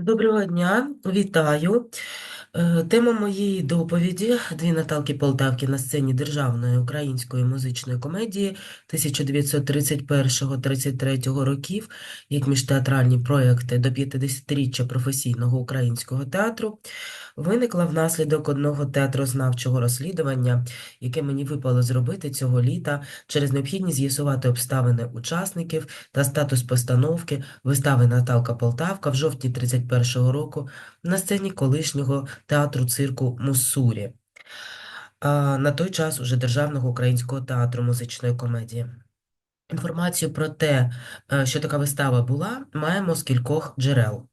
Доброго дня, вітаю. Е, Тема моєї доповіді «Дві Наталки Полтавки на сцені Державної української музичної комедії 1931-33 років як міжтеатральні проекти до 50-річчя професійного українського театру виникла внаслідок одного театрознавчого розслідування, яке мені випало зробити цього літа через необхідність з'ясувати обставини учасників та статус постановки вистави Наталка Полтавка в жовтні 31-го року на сцені колишнього театру цирку Муссурі, на той час уже Державного українського театру музичної комедії. Інформацію про те, е, що така вистава була, маємо з кількох джерел.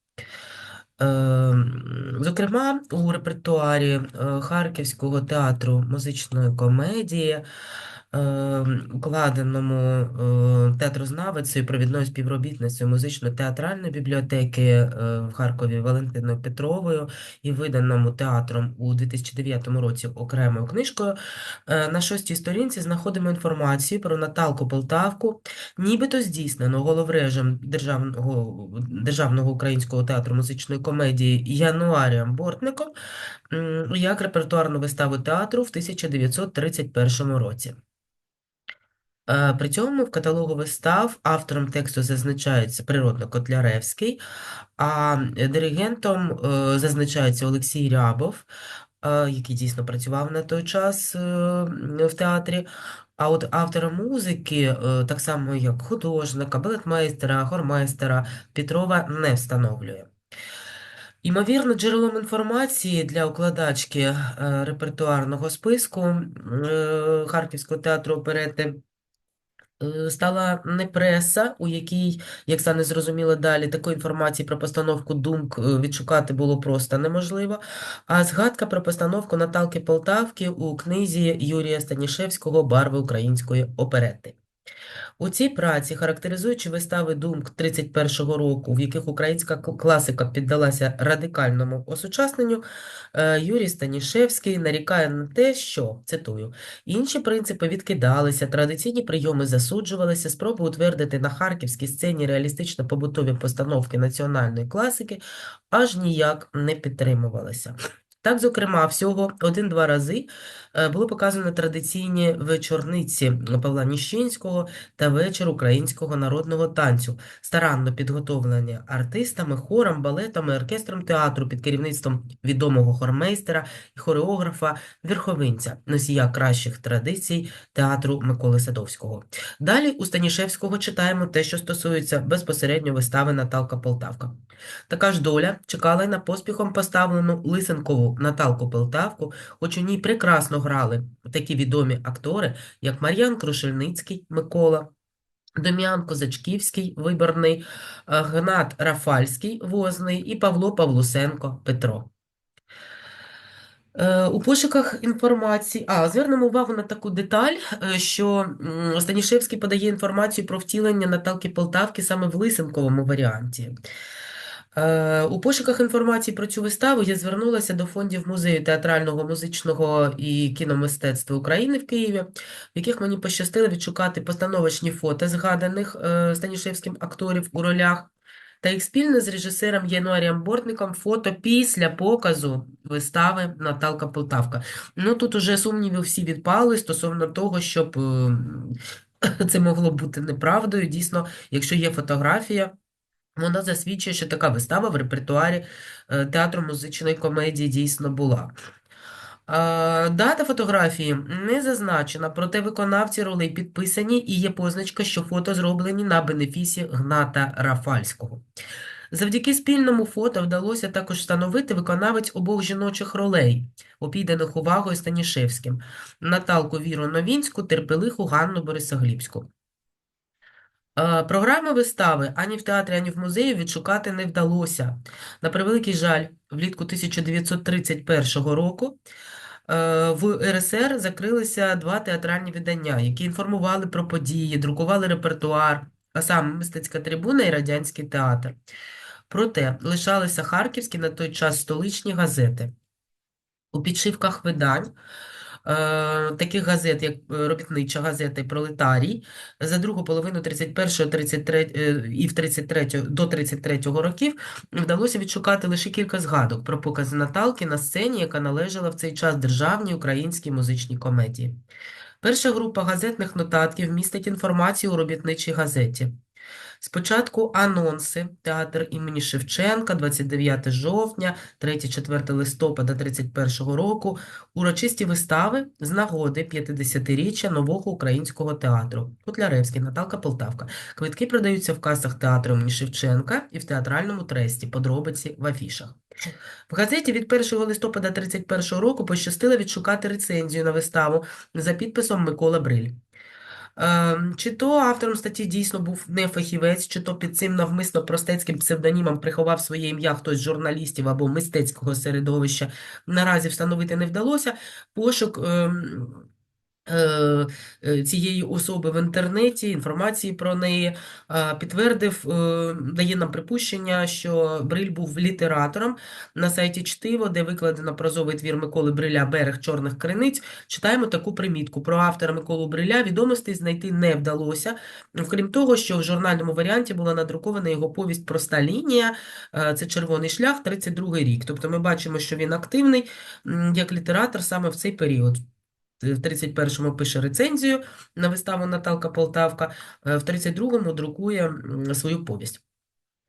Ем, Зокрема, у репертуарі е, Харківського театру музичної комедії, укладеному е, театрознавицею, провідною співробітницею музично-театральної бібліотеки е, в Харкові Валентиною Петровою і виданому театром у 2009 році окремою книжкою, е, на шостій сторінці знаходимо інформацію про Наталку Полтавку, нібито здійснено головрежем Державного, Державного українського театру музичної комедії Януарієм Бортником як репертуарну виставу театру в 1931 році. Е, При цьому в каталогу вистав автором тексту зазначається Природно-Котляревський, а диригентом е, зазначається Олексій Рябов, е, який дійсно працював на той час е, в театрі. А от автора музики, е, так само як художника, балетмейстера, хормейстера Петрова не встановлює. Ймовірно, джерелом інформації для укладачки е, репертуарного списку е, Харківського театру оперети е, стала не преса, у якій, як стане зрозуміло далі, такої інформації про постановку думк е, відшукати було просто неможливо, а згадка про постановку Наталки Полтавки у книзі Юрія Станішевського «Барви української оперети». У цій праці, характеризуючи вистави думк 31-го року, в яких українська класика піддалася радикальному осучасненню, е, Юрій Станішевський нарікає на те, що, цитую, інші принципи відкидалися, традиційні прийоми засуджувалися, спроби утвердити на харківській сцені реалістично-побутові постановки національної класики аж ніяк не підтримувалися. Так, зокрема, всього один-два рази е, було показано традиційні вечорниці Павла Ніщинського та вечір українського народного танцю, старанно підготовлені артистами, хором, балетом і оркестром театру під керівництвом відомого хормейстера і хореографа Верховинця, носія кращих традицій театру Миколи Садовського. Далі у Станішевського читаємо те, що стосується безпосередньо вистави Наталка Полтавка. Така ж доля чекала й на поспіхом поставлену Лисенкову Наталку Полтавку, хоч у ній прекрасно грали такі відомі актори, як Мар'ян Крушельницький Микола, Дем'ян Козачківський Виборний, е, Гнат Рафальський Возний і Павло Павлусенко Петро. Е, У пошуках інформації, а звернемо увагу на таку деталь, е, що Станішевський подає інформацію про втілення Наталки Полтавки саме в Лисенковому варіанті. Е, У пошуках інформації про цю виставу я звернулася до фондів Музею театрального, музичного і кіномистецтва України в Києві, в яких мені пощастило відшукати постановочні фото згаданих е, Станішевським акторів у ролях, та їх спільно з режисером Януарієм Бортником фото після показу вистави Наталка Полтавка. Ну тут уже сумніви всі відпали стосовно того, щоб е, це могло бути неправдою. Дійсно, якщо є фотографія. Вона засвідчує, що така вистава в репертуарі е, театру музичної комедії дійсно була. Дата фотографії не зазначена, проте виконавці ролей підписані і є позначка, що фото зроблені на бенефісі Гната Рафальського. Завдяки спільному фото вдалося також встановити виконавець обох жіночих ролей, обійдених увагою Станішевським, Наталку Віру Новінську, Терпелиху Ганну Борисоглібську. Е, Програми вистави ані в театрі, ані в музеї відшукати не вдалося. На превеликий жаль, влітку 1931 року е, в РСР закрилися два театральні видання, які інформували про події, друкували репертуар, а саме мистецька трибуна і радянський театр. Проте лишалися харківські на той час столичні газети. У підшивках видань таких газет, як е, Робітнича газета і Пролетарій, за другу половину 31 33 е, і в 33 до 33-го років вдалося відшукати лише кілька згадок про покази Наталки на сцені, яка належала в цей час державній українській музичній комедії. Перша група газетних нотатків містить інформацію у робітничій газеті. Спочатку анонси, театр імені Шевченка, 29 жовтня, 3-4 листопада 31 року, урочисті вистави з нагоди 50-річчя нового українського театру. Котляревський, Наталка Полтавка. Квитки продаються в касах театру імені Шевченка і в театральному тресті, подробиці в афішах. В газеті від 1 листопада 31 року пощастило відшукати рецензію на виставу за підписом Микола Бриль. Ем, Чи то автором статті дійсно був не фахівець, чи то під цим навмисно простецьким псевдонімом приховав своє ім'я хтось з журналістів або мистецького середовища, наразі встановити не вдалося. Пошук ем, цієї особи в інтернеті, інформації про неї е, підтвердив, е, дає нам припущення, що Бриль був літератором на сайті Чтиво, де викладено прозовий твір Миколи Бриля Берег чорних криниць. Читаємо таку примітку. Про автора Миколу Бриля відомостей знайти не вдалося. Крім того, що в журнальному варіанті була надрукована його повість Проста лінія, е, це червоний шлях, 32 рік. Тобто ми бачимо, що він активний як літератор саме в цей період. В 31-му пише рецензію на виставу Наталка Полтавка, е, в 32-му друкує свою повість.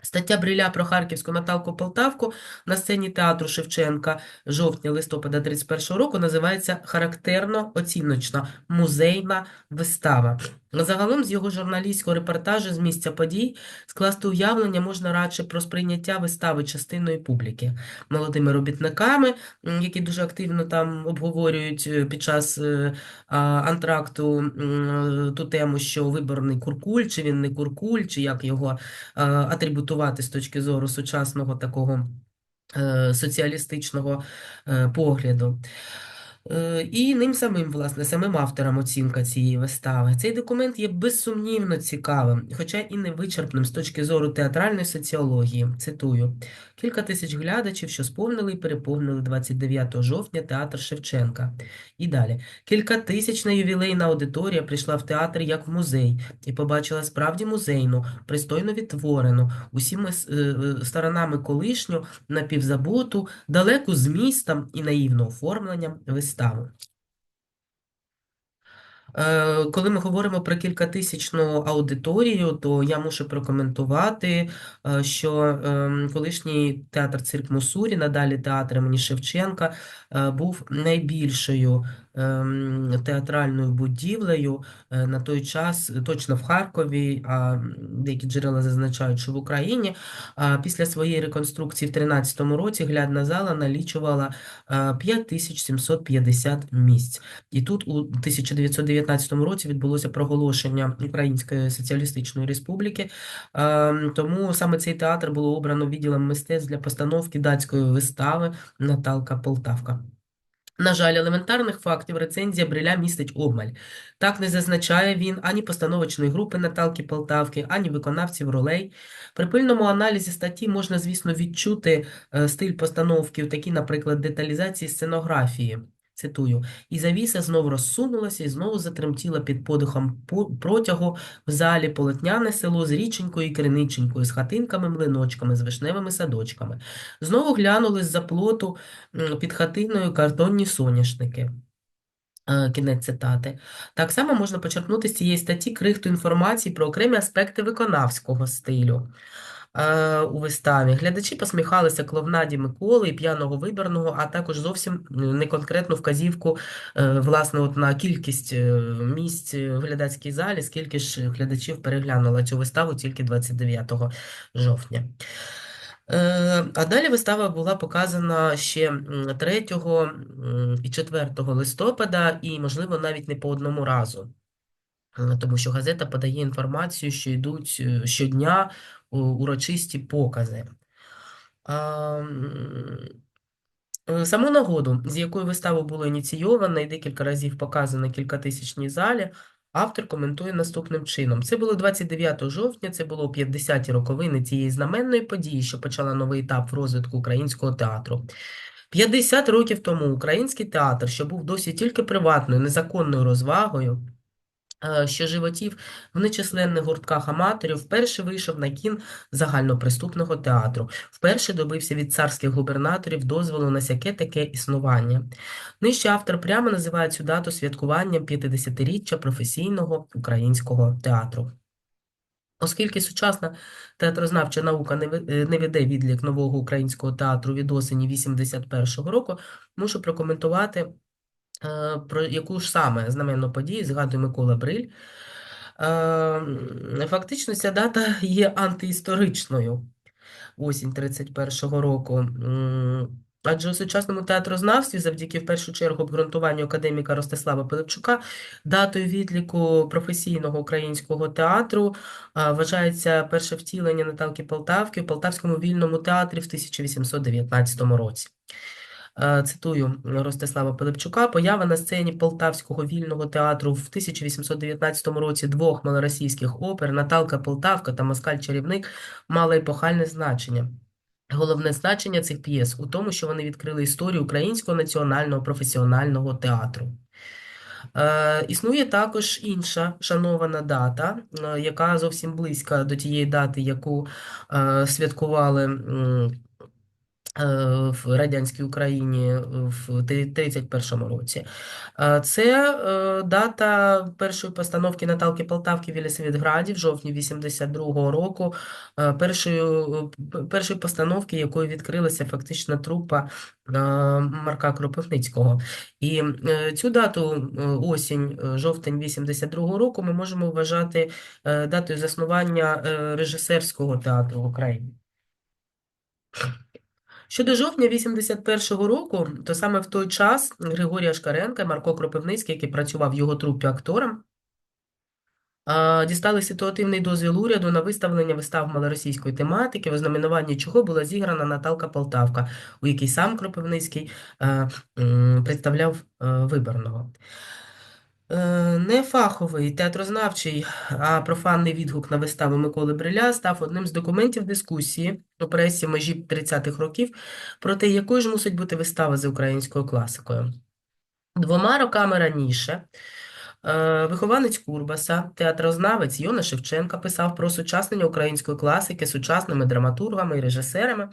Стаття Бриля про Харківську Наталку Полтавку на сцені театру Шевченка жовтня-листопада 31 року називається характерно оціночна музейна вистава. Загалом з його журналістського репортажу з місця подій скласти уявлення можна радше про сприйняття вистави частиною публіки молодими робітниками, які дуже активно там обговорюють е, під час е, антракту ту тему, що виборний куркуль, чи він не куркуль, чи як його атрибутувати з точки зору сучасного такого е, соціалістичного е, погляду. Е, І ним самим, власне, самим автором оцінка цієї вистави. Цей документ є безсумнівно цікавим, хоча і не вичерпним з точки зору театральної соціології. Цитую: кілька тисяч глядачів, що сповнили і переповнили 29 жовтня театр Шевченка. І далі. Кількатисячна ювілейна аудиторія прийшла в театр як в музей і побачила справді музейну, пристойно відтворену, усіми е, е, сторонами колишню, напівзабуту, далеку з містом і наївно оформленням виставу. Е, Коли ми говоримо про кількатисячну аудиторію, то я мушу прокоментувати, е, що ем, колишній театр цирк Мусурі, надалі театр імені Шевченка, е, був найбільшою театральною будівлею е, на той час, точно в Харкові, а деякі джерела зазначають, що в Україні. А Після своєї реконструкції в 13-му році глядна зала налічувала е, 5750 місць. І тут у 1919 році відбулося проголошення Української Соціалістичної Республіки, Ем, тому саме цей театр було обрано відділом мистецтв для постановки датської вистави Наталка Полтавка. На жаль, елементарних фактів рецензія Бриля містить обмаль. Так не зазначає він ані постановочної групи Наталки Полтавки, ані виконавців ролей. При пильному аналізі статті можна, звісно, відчути е, стиль постановки в такій, наприклад, деталізації сценографії. Цитую, і завіса знову розсунулася і знову затремтіла під подихом протягу в залі полотняне село з річенькою і криниченькою, з хатинками, млиночками, з вишневими садочками. Знову глянули з-за плоту під хатиною картонні соняшники. Е, Кінець цитати. Так само можна почерпнути з цієї статті крихту інформації про окремі аспекти виконавського стилю е, у виставі. Глядачі посміхалися кловнаді Миколи і п'яного виборного, а також зовсім неконкретну вказівку е, власне от на кількість е, місць в глядацькій залі, скільки ж глядачів переглянуло цю виставу тільки 29 жовтня. А далі вистава була показана ще 3 і 4 листопада, і, можливо, навіть не по одному разу. Тому що газета подає інформацію, що йдуть щодня урочисті покази. Е, Саму нагоду, з якою вистава була ініційована і декілька разів показана кількатисячній залі, автор коментує наступним чином. Це було 29 жовтня, це було 50-ті роковини цієї знаменної події, що почала новий етап в розвитку українського театру. 50 років тому український театр, що був досі тільки приватною, незаконною розвагою, що животів в нечисленних гуртках аматорів, вперше вийшов на кін загальноприступного театру, вперше добився від царських губернаторів дозволу на сяке таке існування. Нижче автор прямо називає цю дату святкуванням 50-річчя професійного українського театру. Оскільки сучасна театрознавча наука не е, веде відлік нового українського театру від осені 81-го року, мушу прокоментувати, е, про яку ж саме знаменну подію згадує Микола Бриль. Е, Фактично, ця дата є антиісторичною осінь 31-го року. Адже у сучасному театрознавстві, завдяки в першу чергу обґрунтуванню академіка Ростислава Пилипчука, датою відліку професійного українського театру вважається перше втілення Наталки Полтавки у Полтавському вільному театрі в 1819 році. Е, Цитую Ростислава Пилипчука, поява на сцені Полтавського вільного театру в 1819 році двох малоросійських опер Наталка Полтавка та Москаль Чарівник мала епохальне значення. Головне значення цих п'єс у тому, що вони відкрили історію українського національного професіонального театру. Е, існує також інша шанована дата, е, яка зовсім близька до тієї дати, яку е, святкували в радянській Україні в 31-му році. Е, Це е, дата першої постановки Наталки Полтавки в Єлисаветграді в жовтні 82-го року, е, першої, першої постановки, якою відкрилася фактично трупа е, Марка Кропивницького. І е, цю дату, е, осінь, е, жовтень 82-го року, ми можемо вважати е, датою заснування е, режисерського театру в Україні. Щодо жовтня 81-го року, то саме в той час Григорія Шкаренка і Марко Кропивницький, який працював в його трупі актором, дістали ситуативний дозвіл уряду на виставлення вистав малоросійської тематики, в ознаменуванні чого була зіграна Наталка Полтавка, у якій сам Кропивницький е, представляв е, виборного. Е, Не фаховий, театрознавчий, а профанний відгук на виставу Миколи Бриля став одним з документів дискусії у пресі межі 30-х років про те, якою ж мусить бути вистава за українською класикою. Двома роками раніше е, вихованець Курбаса, театрознавець Йона Шевченка писав про осучаснення української класики сучасними драматургами і режисерами.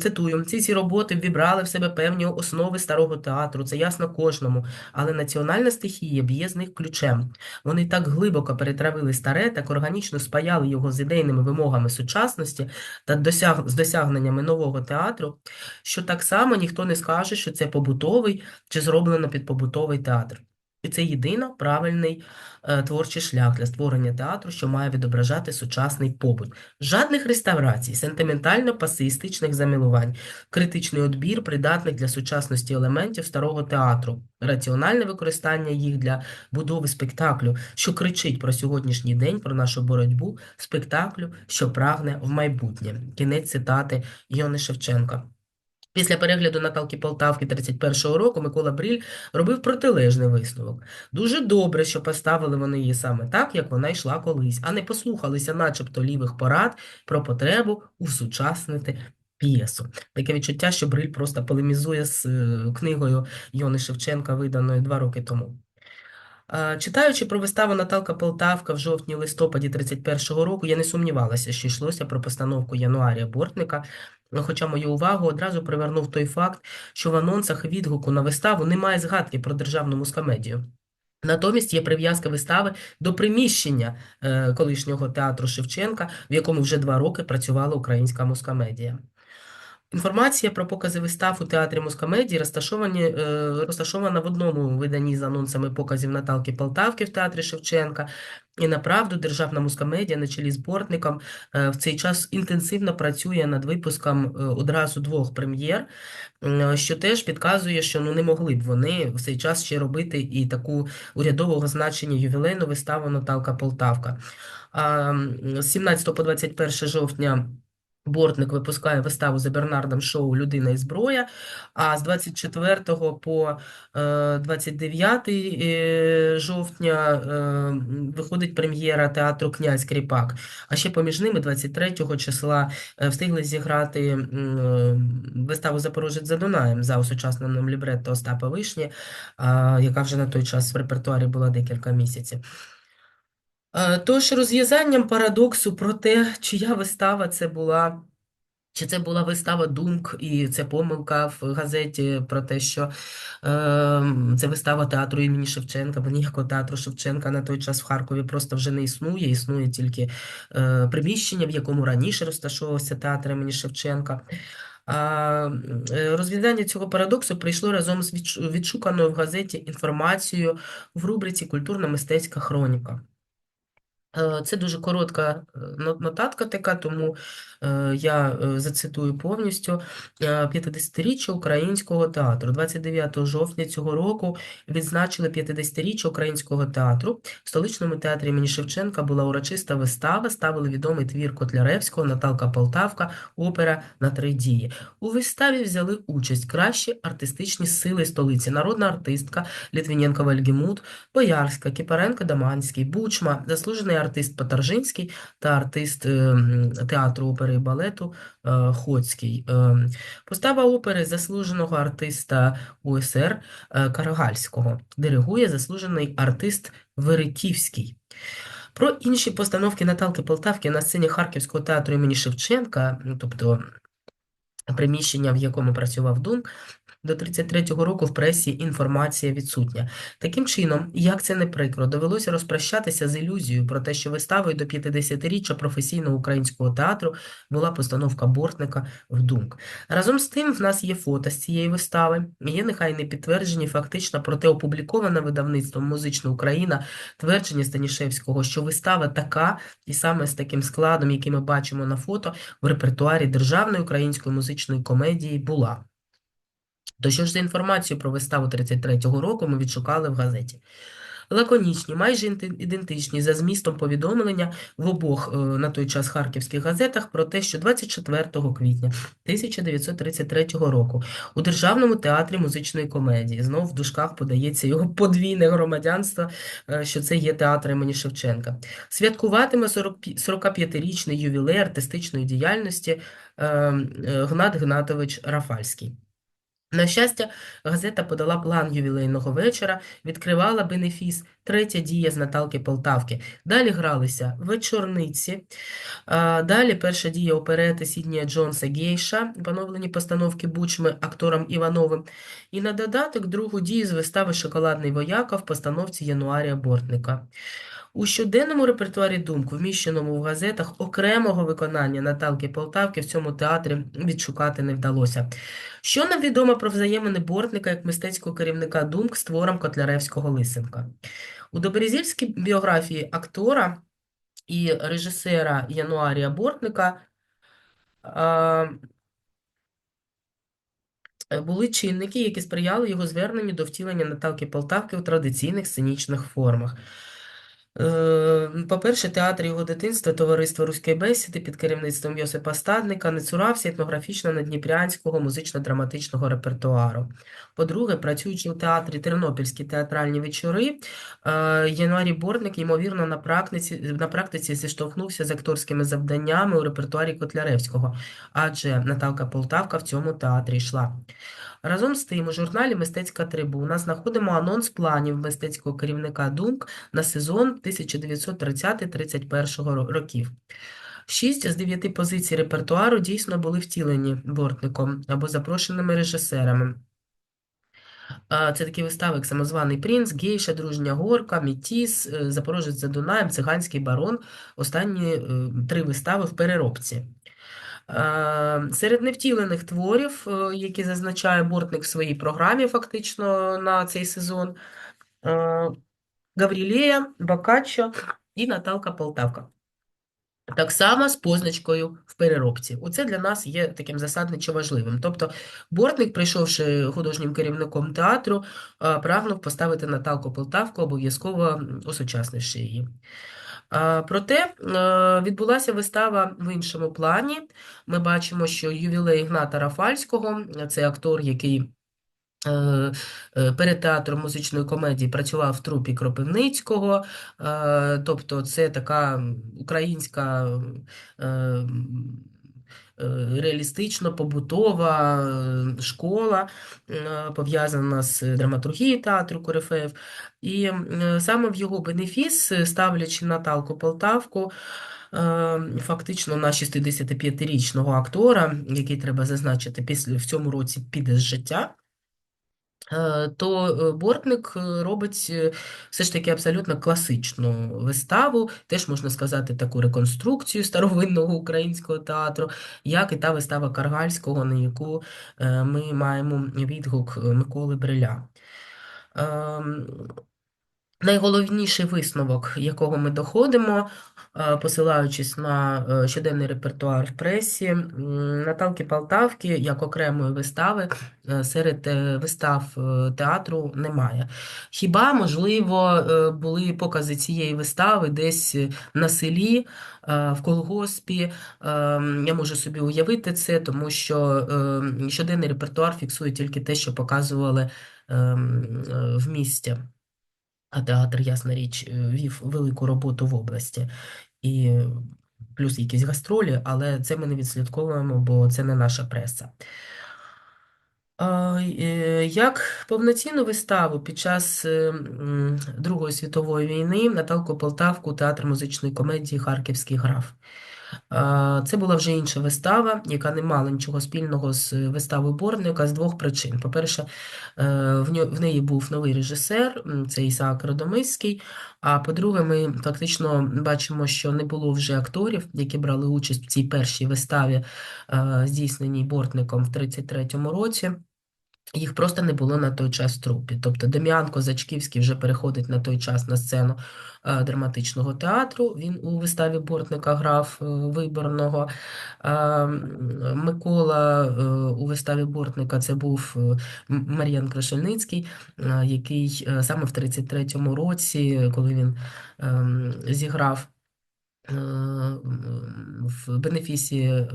Цитую, ці ці роботи ввібрали в себе певні основи старого театру, це ясно кожному, але національна стихія б'є з них ключем. Вони так глибоко перетравили старе, так органічно спаяли його з ідейними вимогами сучасності та досяг... з досягненнями нового театру, що так само ніхто не скаже, що це побутовий чи зроблено під побутовий театр. І це єдино правильний е, творчий шлях для створення театру, що має відображати сучасний побут. Жадних реставрацій, сентиментально-пасеїстичних замилувань, критичний odбір придатних для сучасності елементів старого театру, раціональне використання їх для будови спектаклю, що кричить про сьогоднішній день, про нашу боротьбу, спектаклю, що прагне в майбутнє. Кінець цитати Йони Шевченка. Після перегляду Наталки Полтавки 31-го року Микола Бриль робив протилежний висновок. Дуже добре, що поставили вони її саме так, як вона йшла колись, а не послухалися начебто лівих порад про потребу усучаснити п'єсу. Таке відчуття, що Бриль просто полемізує з е, книгою Йони Шевченка, виданою два роки тому. Е, Читаючи про виставу Наталка Полтавка в жовтні-листопаді 31-го року, я не сумнівалася, що йшлося про постановку Януарія Бортника, хоча мою увагу одразу привернув той факт, що в анонсах відгуку на виставу немає згадки про державну мускомедію. Натомість є прив'язка вистави до приміщення е, колишнього театру Шевченка, в якому вже два роки працювала українська мускомедія. Інформація про покази вистав у театрі мускомедії розташовані, е, розташована в одному виданні з анонсами показів Наталки Полтавки в театрі Шевченка. І направду державна мускомедія на чолі з Бортником е, в цей час інтенсивно працює над випуском е, одразу двох прем'єр, що теж підказує, що ну не могли б вони в цей час ще робити і таку урядового значення ювілейну виставу Наталка Полтавка. З 17 по 21 жовтня Бортник випускає виставу за Бернардом Шоу Людина і зброя. А з 24 по е, 29 е, жовтня е, виходить прем'єра театру Князь Кріпак. А ще поміж ними 23 числа е, встигли зіграти е, виставу Запорожець за Дунаєм за осучасненим лібретто Остапа Вишні, яка вже на той час в репертуарі була декілька місяців. Е, Тож розв'язанням парадоксу про те, чия вистава це була. Чи це була вистава думк, і це помилка в газеті про те, що е, це вистава театру імені Шевченка, бо ніякого театру Шевченка на той час в Харкові просто вже не існує. Існує тільки е, приміщення, в якому раніше розташовувався театр імені Шевченка. А е, розв'язання цього парадоксу прийшло разом з відшуканою в газеті інформацією в рубриці Культурно-мистецька хроніка. Е, Це дуже коротка е, нотатка така, тому е, я зацитую повністю. Е, 50-річчя українського театру. 29 жовтня цього року відзначили 50-річчя українського театру. В столичному театрі імені Шевченка була урочиста вистава, ставили відомий твір Котляревського, Наталка Полтавка, опера на три дії. У виставі взяли участь кращі артистичні сили столиці, народна артистка Літвіненко Вальгемут, Боярська, Кіпаренко Даманський, Бучма, заслужений артист Патаржинський та артист е, театру опери і балету е, Хоцький. Е, Постава опери заслуженого артиста УСР е, Карагальського. Диригує заслужений артист Вериківський. Про інші постановки Наталки Полтавки на сцені Харківського театру імені Шевченка, тобто приміщення, в якому працював Дум, до 33-го року в пресі інформація відсутня. Таким чином, як це не прикро, довелося розпрощатися з ілюзією про те, що виставою до 50-річчя професійного українського театру була постановка Бортника в Думк. Разом з тим, в нас є фото з цієї вистави, є нехай не підтверджені фактично, проте опубліковане видавництвом «Музична Україна» твердження Станішевського, що вистава така, і саме з таким складом, який ми бачимо на фото, в репертуарі Державної української музичної комедії була. То що ж за інформацію про виставу 33-го року ми відшукали в газеті? Лаконічні, майже ідентичні за змістом повідомлення в обох е, на той час харківських газетах про те, що 24 квітня 1933 року у Державному театрі музичної комедії знов в дужках подається його подвійне громадянство, е, що це є театр імені Шевченка. Святкуватиме 45-річний ювілей артистичної діяльності е, е, Гнат Гнатович Рафальський. На щастя, газета подала план ювілейного вечора, відкривала бенефіс «Третя дія з Наталки Полтавки». Далі гралися «Вечорниці», далі перша дія оперети Сіднія Джонса «Гейша», поновлені постановки Бучми актором Івановим, і на додаток другу дію з вистави «Шоколадний вояка» в постановці Януарія Бортника. У щоденному репертуарі думк, вміщеному в газетах, окремого виконання Наталки Полтавки в цьому театрі відшукати не вдалося. Що нам відомо про взаємини Бортника як мистецького керівника думк з твором Котляревського Лисенка? У доберезільській біографії актора і режисера Януарія Бортника а, були чинники, які сприяли його зверненню до втілення Наталки Полтавки у традиційних сценічних формах. Е, По-перше, театр його дитинства, товариство Руської бесіди під керівництвом Йосипа Стадника не цурався етнографічно-надніпрянського музично-драматичного репертуару. По-друге, працюючи у театрі Тернопільські театральні вечори, е, Януарій Бортник, ймовірно, на практиці, на практиці зіштовхнувся з акторськими завданнями у репертуарі Котляревського, адже Наталка Полтавка в цьому театрі йшла. Разом з тим, у журналі Мистецька трибуна знаходимо анонс планів мистецького керівника Думк на сезон 1930-31 ро- років. Шість з дев'яти позицій репертуару дійсно були втілені Бортником або запрошеними режисерами. Це такі вистави, як «Самозваний принц», «Гейша», «Дружня горка», «Мітіс», е, «Запорожець за Дунаєм», «Циганський барон». Останні е, три вистави в переробці. Серед невтілених творів, е, які зазначає Бортник в своїй програмі фактично на цей сезон, Гаврілея, Боккаччо і Наталка Полтавка. Так само з позначкою в переробці. Оце для нас є таким засадничо важливим. Тобто Бортник, прийшовши художнім керівником театру, прагнув поставити Наталку Полтавку, обов'язково осучаснивши її. Проте відбулася вистава в іншому плані. Ми бачимо, що ювілей Ігната Рафальського, це актор, який перед театром музичної комедії працював в трупі Кропивницького, е, тобто це така українська е, е, реалістично побутова е, школа, е, пов'язана з драматургією театру Корифеїв. І е, саме в його бенефіс, е, ставлячи Наталку Полтавку, е, фактично на 65-річного актора, який треба зазначити, після в цьому році піде з життя. Е, То е, Бортник е, робить все ж таки абсолютно класичну виставу, теж можна сказати таку реконструкцію старовинного українського театру, як і та вистава Каргальського, на яку ми маємо відгук Миколи Бриля. Найголовніший висновок, якого ми доходимо, е, посилаючись на е, щоденний репертуар в пресі, Наталки Полтавки як окремої вистави е, серед вистав театру немає. Хіба, можливо, були покази цієї вистави десь на селі, в колгоспі. Я можу собі уявити це, тому що щоденний репертуар фіксує тільки те, що показували в місті. А театр, ясна річ, е, вів велику роботу в області. І плюс якісь гастролі, але це ми не відслідковуємо, бо це не наша преса. Е, Як повноцінну виставу під час е, Другої світової війни Наталку Полтавку театр музичної комедії Харківський граф. Це була вже інша вистава, яка не мала нічого спільного з виставою Борника з двох причин. По-перше, е, в неї був новий режисер, це Ісаак Родомиський. А по-друге, ми фактично бачимо, що не було вже акторів, які брали участь в цій першій виставі, е, здійсненій Бортником в 33-му році. Їх просто не було на той час в трупі. Тобто Дем'ян Козачківський вже переходить на той час на сцену е, драматичного театру. Він у виставі Бортника грав е, виборного. Микола е, у виставі Бортника це був Мар'ян Крашельницький, який саме в 33-му році, коли він ем, зіграв в бенефісі е,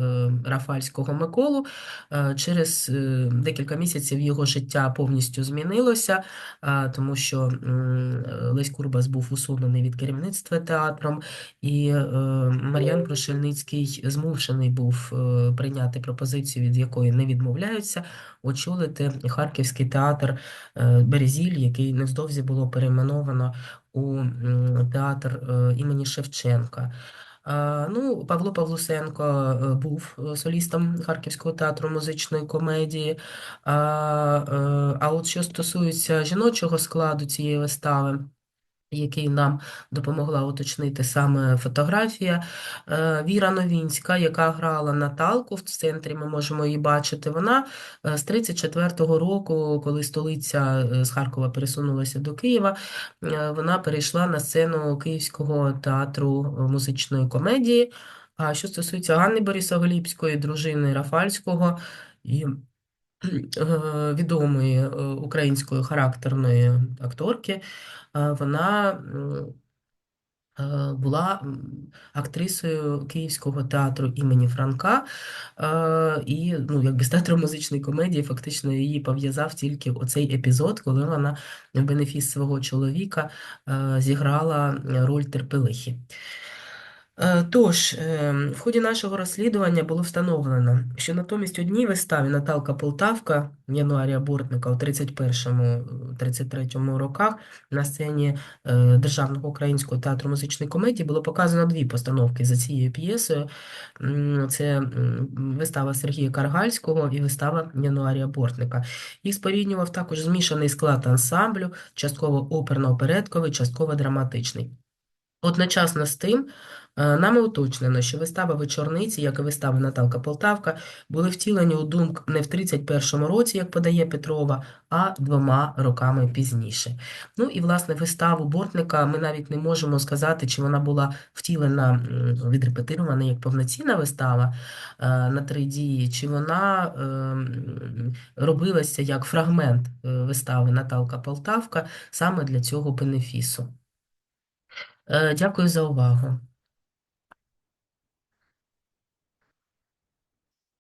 Рафальського Миколу. Е, Через е, декілька місяців його життя повністю змінилося, е, тому що Лесь Курбас був усунений від керівництва театром, і е, Мар'ян Крушельницький змушений був е, прийняти пропозицію, від якої не відмовляються, очолити Харківський театр е, Березіль, який невдовзі було перейменовано у театр е, імені Шевченка. Ну, Павло Павлусенко е, був е, солістом Харківського театру музичної комедії. А, е, а от що стосується жіночого складу цієї вистави, який нам допомогла уточнити саме фотографія. Е, Віра Новінська, яка грала Наталку в центрі, ми можемо її бачити. Вона е, з 34-го року, коли столиця е, з Харкова пересунулася до Києва, вона перейшла на сцену Київського театру музичної комедії. А що стосується Ганни Борисоглібської, дружини Рафальського і відомої е, української характерної акторки, е, вона е, була актрисою Київського театру імені Франка, е, і ну, якби з театром музичної комедії фактично її пов'язав тільки оцей епізод, коли вона в бенефіс свого чоловіка е, зіграла роль терпелихи. Е, Тож, е, в ході нашого розслідування було встановлено, що натомість одній виставі Наталка Полтавка Януарія Бортника у 31-33 роках на сцені е, Державного українського театру музичної комедії було показано дві постановки за цією п'єсою. Це вистава Сергія Каргальського і вистава Януарія Бортника. Їх споріднював також змішаний склад ансамблю, частково оперно-оперетковий, частково драматичний. Одночасно з тим, нами уточнено, що вистава «Вечорниці», як і вистава Наталка Полтавка, були втілені у думк не в 31-му році, як подає Петрова, а двома роками пізніше. Ну і, власне, виставу Бортника ми навіть не можемо сказати, чи вона була втілена, відрепетирована як повноцінна вистава е, на три дії, чи вона ем, робилася як фрагмент е, вистави Наталка Полтавка саме для цього бенефісу. Е, Дякую за увагу.